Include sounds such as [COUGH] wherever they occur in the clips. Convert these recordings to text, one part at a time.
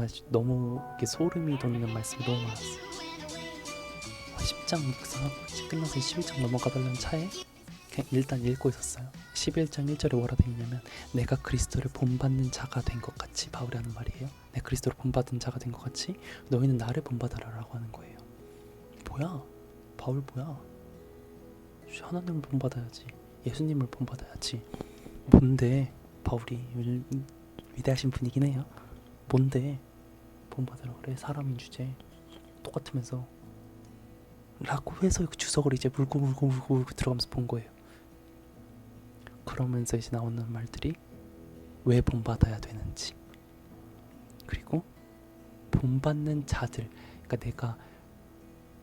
아, 너무 이렇게 소름이 돋는 말씀이 너무 많았어요. 10장 묵상하고 이제 끝나서 11장 넘어가달라는 차에 그냥 일단 읽고 있었어요. 11장 1절에 뭐라 되어 있냐면 내가 그리스도를 본받는 자가 된 것 같이 바울이 하는 말이에요. 내가 그리스도를 본받은 자가 된 것 같이 너희는 나를 본받아라라고 하는 거예요. 뭐야? 바울 뭐야? 하나님을 본받아야지. 예수님을 본받아야지. 뭔데? 바울이 요즘 위대하신 분이긴 해요. 뭔데? 본받으라 그래. 사람인 주제. 똑같으면서 라고 해서 그 주석을 이제 물고 물고 물고 물고 들어가면서 본 거예요. 그러면서 이제 나오는 말들이 왜 본받아야 되는지 그리고 본받는 자들 그러니까 내가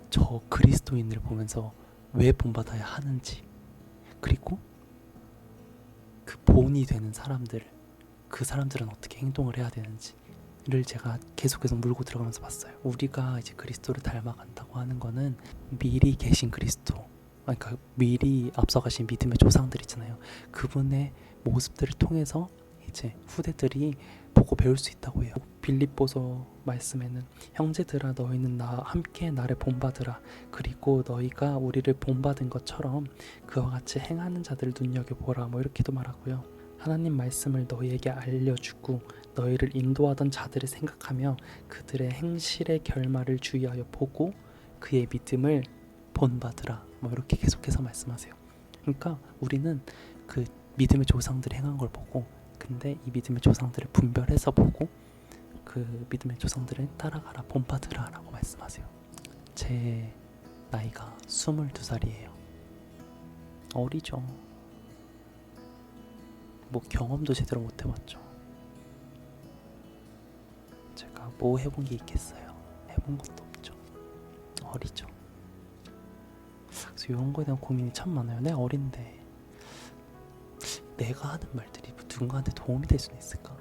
저 그리스도인을 보면서 왜 본받아야 하는지 그리고 그 본이 되는 사람들 그 사람들은 어떻게 행동을 해야 되는지 를 제가 계속해서 물고 들어가면서 봤어요. 우리가 이제 그리스도를 닮아간다고 하는 거는 미리 계신 그리스도 그러니까 미리 앞서가신 믿음의 조상들 있잖아요. 그분의 모습들을 통해서 이제 후대들이 보고 배울 수 있다고 해요. 빌립보서 말씀에는 형제들아 너희는 나 함께 나를 본받으라 그리고 너희가 우리를 본받은 것처럼 그와 같이 행하는 자들을 눈여겨 보라 뭐 이렇게도 말하고요. 하나님 말씀을 너희에게 알려주고 너희를 인도하던 자들을 생각하며 그들의 행실의 결말을 주의하여 보고 그의 믿음을 본받으라 뭐 이렇게 계속해서 말씀하세요. 그러니까 우리는 그 믿음의 조상들이 행한 걸 보고 근데 이 믿음의 조상들을 분별해서 보고 그 믿음의 조상들을 따라가라 본받으라라고 말씀하세요. 제 나이가 22살이에요. 어리죠. 뭐 경험도 제대로 못 해봤죠. 뭐 해본 게 있겠어요. 해본 것도 없죠. 어리죠. 그래서 이런 거에 대한 고민이 참 많아요. 내 어린데 내가 하는 말들이 뭐 누군가한테 도움이 될 수는 있을까?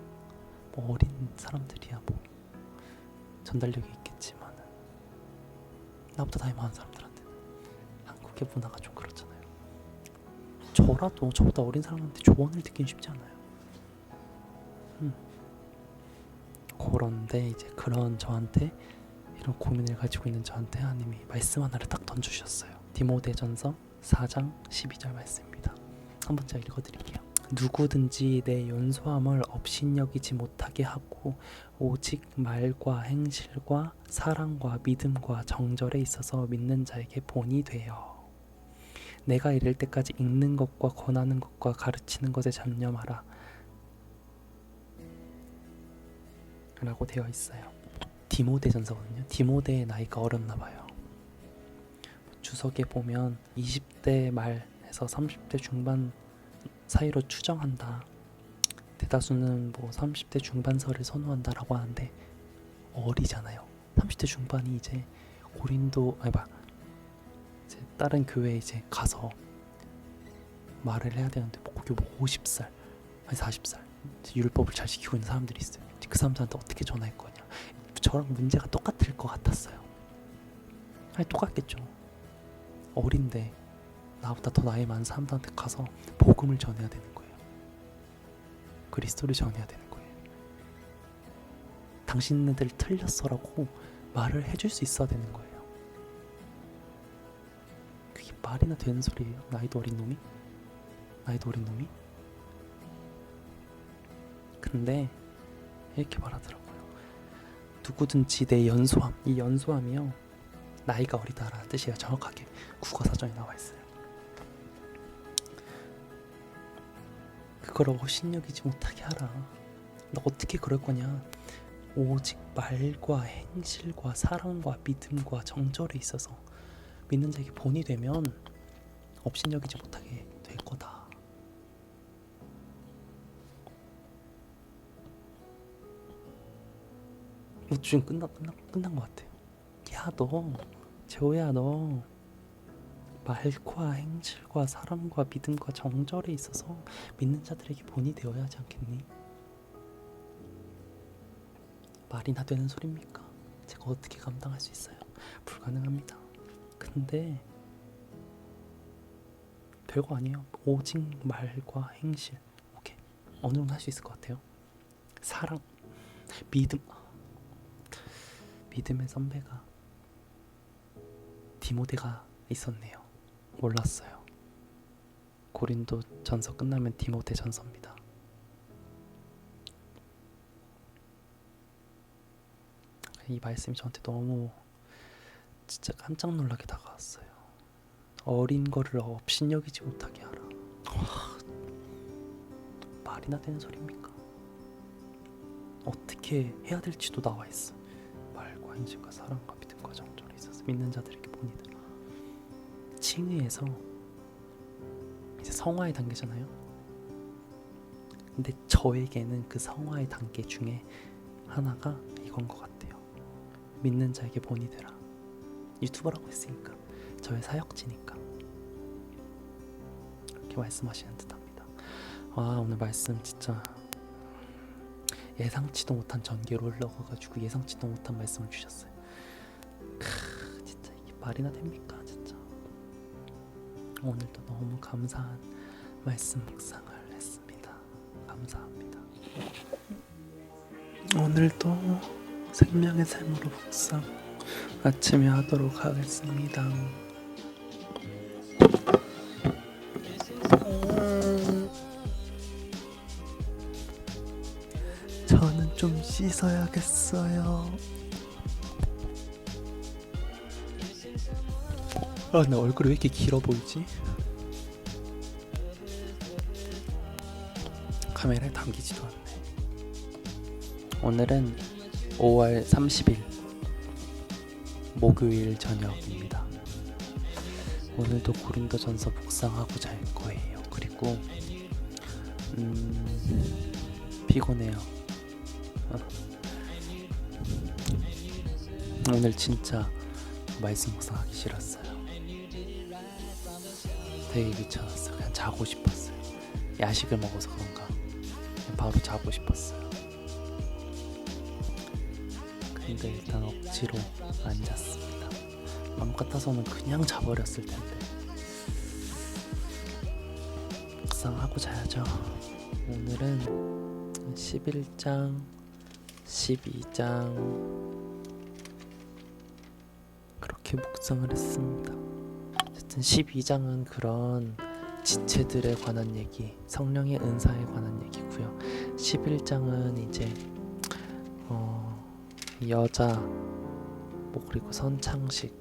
뭐 어린 사람들이야 뭐 전달력이 있겠지만 나보다 나이 많은 사람들한테는 한국의 문화가 좀 그렇잖아요. 저라도 저보다 어린 사람한테 조언을 듣긴 쉽지 않아요. 음. 그런데 이제 그런 저한테 이런 고민을 가지고 있는 저한테 하나님이 말씀 하나를 딱 던져주셨어요. 디모데전서 4장 12절 말씀입니다. 한번 제가 읽어드릴게요. 누구든지 내 연소함을 업신여기지 못하게 하고 오직 말과 행실과 사랑과 믿음과 정절에 있어서 믿는 자에게 본이 되어 내가 이를 때까지 읽는 것과 권하는 것과 가르치는 것에 잡념하라 라고 되어 있어요 디모데 전서거든요 디모데의 나이가 어렸나 봐요 주석에 보면 20대 말에서 30대 중반 사이로 추정한다. 대다수는 뭐 30대 중반서를 선호한다라고 하는데 어리잖아요. 30대 중반이 이제 고린도 아니 봐 이제 다른 교회 이제 가서 말을 해야 되는데 뭐 거기 뭐 50살 아니 40살 율법을 잘 지키고 있는 사람들이 있어요. 그 사람들한테 어떻게 전할 거냐. 저랑 문제가 똑같을 것 같았어요. 아니 똑같겠죠. 어린데 나보다 더 나이 많은 사람들한테 가서 복음을 전해야 되는 거예요. 그리스도를 전해야 되는 거예요. 당신네들 틀렸어라고 말을 해줄 수 있어야 되는 거예요. 그게 말이나 되는 소리예요. 나이도 어린 놈이? 나이도 어린 놈이? 근데 이렇게 말하더라고요. 누구든지 내 연소함, 이 연소함이요. 나이가 어리다라는 뜻이에요. 정확하게 국어 사전에 나와 있어요. 그걸 업신여기지 못하게 하라. 너 어떻게 그럴 거냐? 오직 말과 행실과 사랑과 믿음과 정절에 있어서 믿는 자에게 본이 되면 업신여기지 못하게 이것도 지금 끝나 끝나 끝난 것 같아요. 야 너, 재호야 너. 말과 행실과 사랑과 믿음과 정절에 있어서 믿는 자들에게 본이 되어야 하지 않겠니? 말이나 되는 소리입니까? 제가 어떻게 감당할 수 있어요? 불가능합니다. 근데 별거 아니에요. 오직 말과 행실. 오케이. 어느 정도 할 수 있을 것 같아요. 사랑, 믿음. 믿음의 선배가 디모데가 있었네요. 몰랐어요. 고린도 전서 끝나면 디모데 전서입니다. 이 말씀이 저한테 너무 진짜 깜짝 놀라게 다가왔어요. 어린 거를 업신여기지 못하게 하라. 와, 말이나 되는 소리입니까? 어떻게 해야 될지도 나와 있어. 인식과 사랑과 믿음과 정절이 있어서 믿는 자들에게 보니더라. 칭의에서 이제 성화의 단계잖아요. 근데 저에게는 그 성화의 단계 중에 하나가 이건 것 같아요. 믿는 자에게 본이되라. 유튜버라고 했으니까 저의 사역지니까 이렇게 말씀하시는 듯합니다. 와 오늘 말씀 진짜 예상치도 못한 전개로 흘러가가지고 예상치도 못한 말씀을 주셨어요. 크, 진짜 이게 말이나 됩니까, 진짜. 오늘도 너무 감사한 말씀 묵상을 했습니다. 감사합니다. 오늘도 생명의 샘으로 묵상 아침에 하도록 하겠습니다. 씻어야겠어요. 아, 나 얼굴이 왜 이렇게 길어 보이지? 카메라에 담기지도 않네. 오늘은 5월 30일 목요일 저녁입니다. 오늘도 고린도전서 묵상하고 잘 거예요. 그리고 음, 피곤해요. 어. 오늘 진짜 말씀 묵상하기 싫었어요. 되게 귀찮았어요. 그냥 자고 싶었어요. 야식을 먹어서 그런가. 그냥 바로 자고 싶었어요. 근데 일단 억지로 앉았습니다. 마음 같아서는 그냥 자버렸을 텐데. 묵상하고 자야죠. 오늘은 11장, 12장 그렇게 묵상을 했습니다. 어쨌든 12장은 그런 지체들에 관한 얘기, 성령의 은사에 관한 얘기고요. 11장은 이제 어, 여자 뭐 그리고 선창식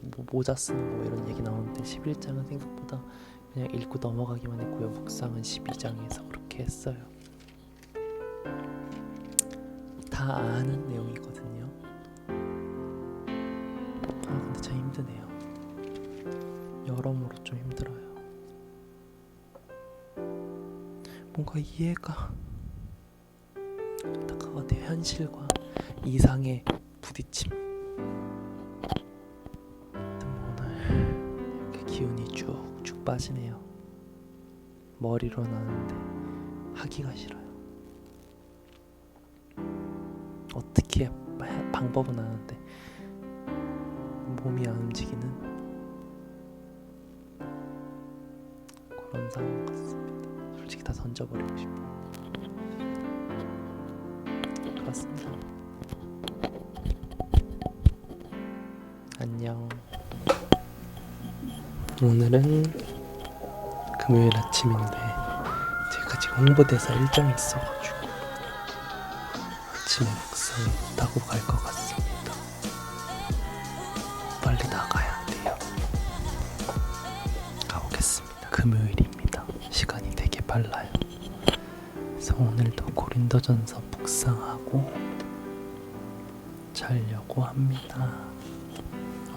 뭐 모자 쓰는 거 이런 얘기 나오는데 11장은 생각보다 그냥 읽고 넘어가기만 했고요. 묵상은 12장에서 그렇게 했어요. 다 아는 내용이 힘드네요. 여러모로 좀 힘들어요. 뭔가 이해가 딱그 같아요. 현실과 이상의 부딪힘. 뭐 오늘 이렇게 기운이 쭉쭉 빠지네요. 머리로 나는데 하기가 싫어요. 어떻게 바- 방법은 아는데 몸이 안 움직이는 그런 상황 같습니다. 솔직히 다 던져버리고 싶어요. 그렇습니다. 안녕. 오늘은 금요일 아침인데 제가 지금 홍보대사 일정이 있어가지고 아침에 묵상에 타고 갈 것 같습니다. 빨라요. 그래서 오늘도 고린도전서 묵상하고 자려고 합니다.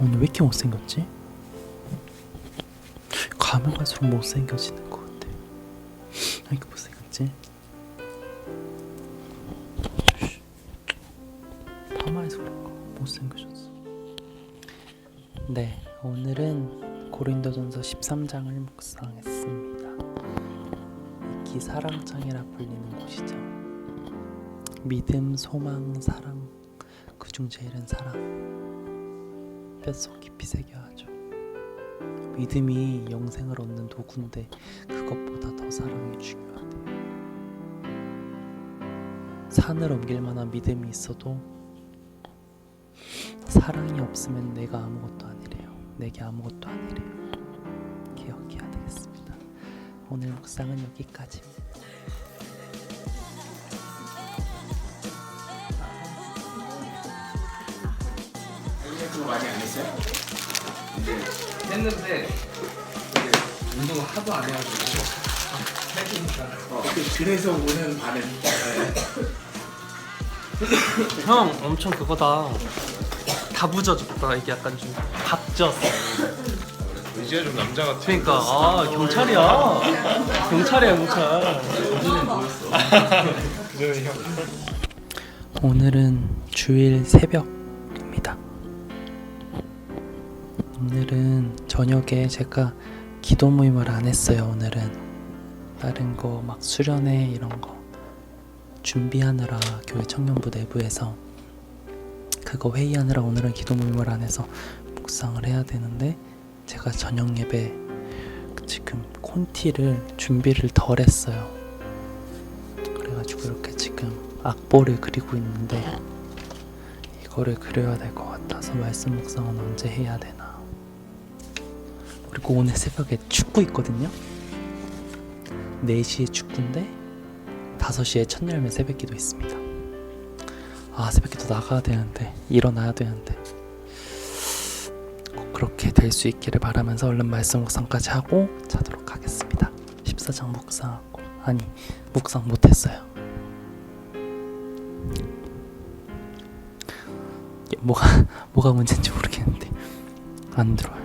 오늘 왜 이렇게 못생겼지? 가면 갈수록 못생겨지는 것 같아. 왜 이렇게 못생겼지? 씨. 파마해서 그런가 못생겨졌어. 네, 오늘은 고린도전서 13장을 묵상했습니다. 이 사랑장이라 불리는 곳이죠. 믿음, 소망, 사랑 그중 제일은 사랑. 뼛속 깊이 새겨야죠. 믿음이 영생을 얻는 도구인데 그것보다 더 사랑이 중요하대요. 산을 옮길 만한 믿음이 있어도 사랑이 없으면 내가 아무것도 아니래요. 내게 아무것도 아니래요. 오늘 묵상은 여기까지입니다. 그거 많이 안 했어요? 했는데 이제 운동을 하도 안 해가지고 살기니까 어, 그- 그래서 오는 반응. 형 엄청 그거다 다 부져졌다 이게 약간 좀 각졌어 이제 좀 남자 같아. 그러니까 아 경찰이야 경찰이야 경찰. [LAUGHS] 오늘은 주일 새벽입니다. 오늘은 저녁에 제가 기도 모임을 안 했어요. 오늘은 다른 거 막 수련회 이런 거 준비하느라 교회 청년부 내부에서 그거 회의하느라 오늘은 기도 모임을 안 해서 묵상을 해야 되는데 제가 저녁 예배 지금 콘티를 준비를 덜 했어요. 그래가지고 이렇게 지금 악보를 그리고 있는데 이거를 그려야 될 것 같아서 말씀 묵상은 언제 해야 되나. 그리고 오늘 새벽에 축구 있거든요. 4시에 축구인데 5시에 첫 열매 새벽기도 있습니다. 아 새벽기도 나가야 되는데 일어나야 되는데. 꼭 그렇게 될 수 있기를 바라면서 얼른 말씀 묵상까지 하고 자도록 하겠습니다 14장 묵상하고 아니 묵상 못했어요 뭐가 [LAUGHS] 뭐가 문제인지 모르겠는데 안 들어요.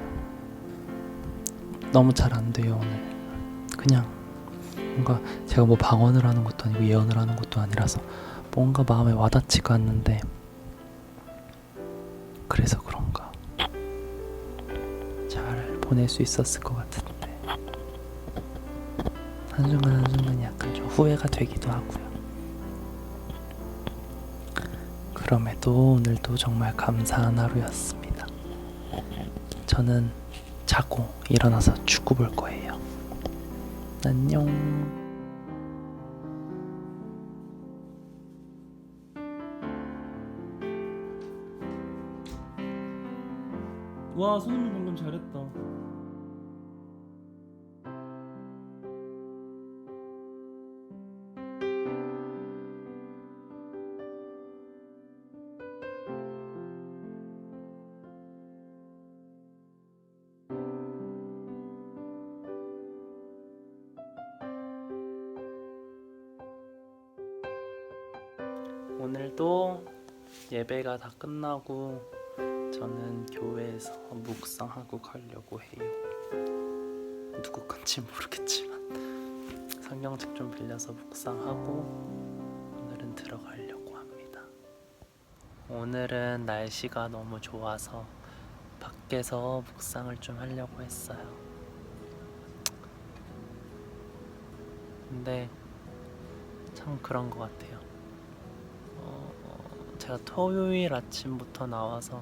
너무 잘 안 돼요 오늘. 그냥 뭔가 제가 뭐 방언을 하는 것도 아니고 예언을 하는 것도 아니라서 뭔가 마음에 와닿지가 않는데 보낼 수 있었을 것 같은데 한순간 한순간 약간 좀 후회가 되기도 하고요. 그럼에도 오늘도 정말 감사한 하루였습니다. 저는 자고 일어나서 축구 볼 거예요. 안녕. 와 손흥민 방금 잘했다 오늘도 예배가 다 끝나고 저는 교회에서 묵상하고 가려고 해요. 누구 건지 모르겠지만 성경책 좀 빌려서 묵상하고 오늘은 들어가려고 합니다. 오늘은 날씨가 너무 좋아서 밖에서 묵상을 좀 하려고 했어요. 근데 참 그런 것 같아요. 어, 제가 토요일 아침부터 나와서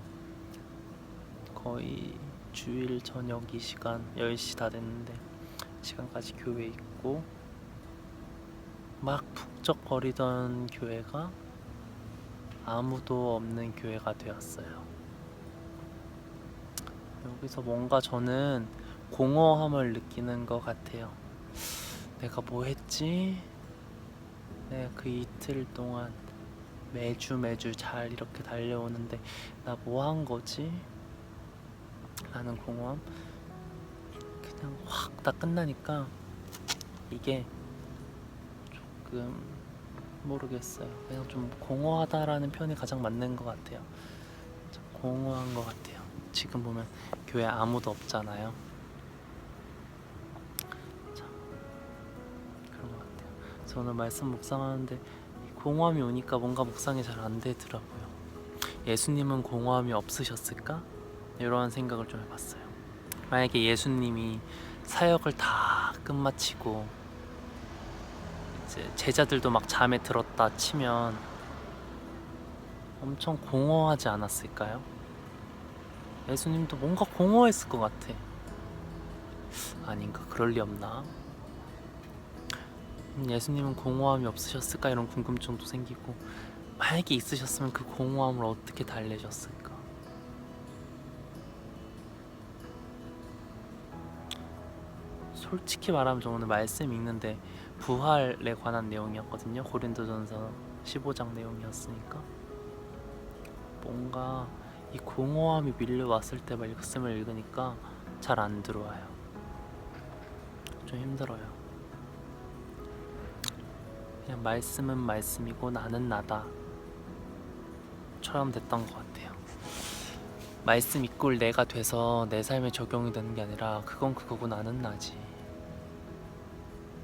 거의 주일 저녁 이 시간 10시 다 됐는데 시간까지 교회에 있고 막 북적거리던 교회가 아무도 없는 교회가 되었어요. 여기서 뭔가 저는 공허함을 느끼는 것 같아요. 내가 뭐 했지? 내가 그 이틀 동안 매주 매주 잘 이렇게 달려오는데 나 뭐 한 거지? 라는 공허함. 그냥 확 다 끝나니까 이게 조금 모르겠어요. 그냥 좀 공허하다라는 표현이 가장 맞는 것 같아요. 좀 공허한 것 같아요. 지금 보면 교회 아무도 없잖아요. 참 그런 것 같아요. 그래서 오늘 말씀 묵상하는데 이 공허함이 오니까 뭔가 묵상이 잘 안 되더라고요 예수님은 공허함이 없으셨을까? 이런 생각을 좀 해봤어요. 만약에 예수님이 사역을 다 끝마치고 제자들도 막 잠에 들었다 치면 엄청 공허하지 않았을까요? 예수님도 뭔가 공허했을 것 같아. 아닌가? 그럴 리 없나? 음, 예수님은 공허함이 없으셨을까 이런 궁금증도 생기고 만약에 있으셨으면 그 공허함을 어떻게 달래셨을까? 솔직히 말하면 저 오늘 말씀 읽는데 부활에 관한 내용이었거든요. 고린도전서 15장 내용이었으니까. 뭔가 이 공허함이 밀려왔을 때 말씀을 읽으니까 잘 안 들어와요. 좀 힘들어요. 그냥 말씀은 말씀이고 나는 나다. 처럼 됐던 것 같아요. 말씀 이꼴 내가 돼서 내 삶에 적용이 되는 게 아니라 그건 그거고 나는 나지.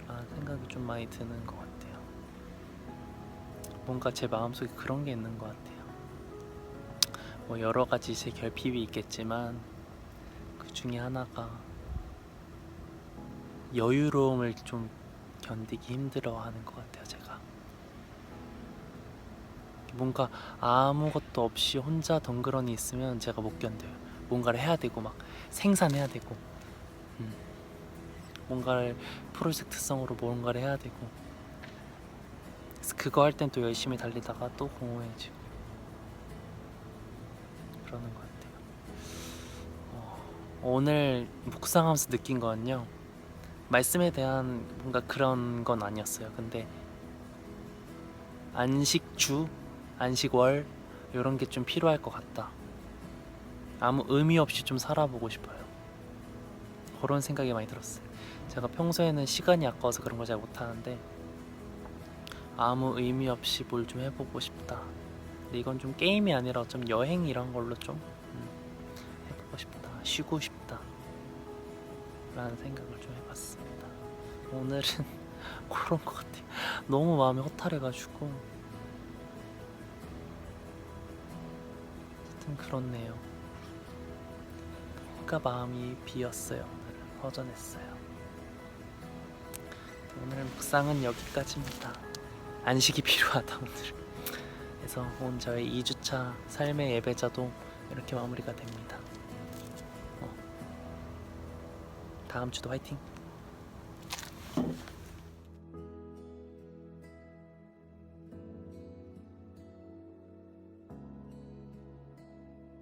라는 생각이 좀 많이 드는 것 같아요. 뭔가 제 마음속에 그런 게 있는 것 같아요. 뭐 여러 가지 제 결핍이 있겠지만 그 중에 하나가 여유로움을 좀 견디기 힘들어하는 것 같아요. 제가 뭔가 아무것도 없이 혼자 덩그러니 있으면 제가 못 견뎌요. 뭔가를 해야 되고 막 생산해야 되고 음. 뭔가를 프로젝트성으로 뭔가를 해야 되고 그거 할 땐 또 열심히 달리다가 또 공허해지고 그러는 것 같아요. 어, 오늘 묵상하면서 느낀 거는요. 말씀에 대한 뭔가 그런 건 아니었어요. 근데 안식주, 안식월 이런 게 좀 필요할 것 같다. 아무 의미 없이 좀 살아보고 싶어요. 그런 생각이 많이 들었어요. 제가 평소에는 시간이 아까워서 그런 걸 잘 못하는데 아무 의미 없이 뭘 좀 해보고 싶다. 근데 이건 좀 게임이 아니라 좀 여행 이런 걸로 좀 음, 해보고 싶다. 쉬고 싶다. 라는 생각을 좀 해봤습니다. 오늘은 [LAUGHS] 그런 것 같아요. 너무 마음이 허탈해가지고 하여튼 그렇네요. 뭔가 마음이 비었어요. 오늘 허전했어요. 오늘 묵상은 여기까지입니다. 안식이 필요하다 오늘. 그래서 오늘 저의 2주차 삶의 예배자도 이렇게 마무리가 됩니다. 다음 주도 화이팅!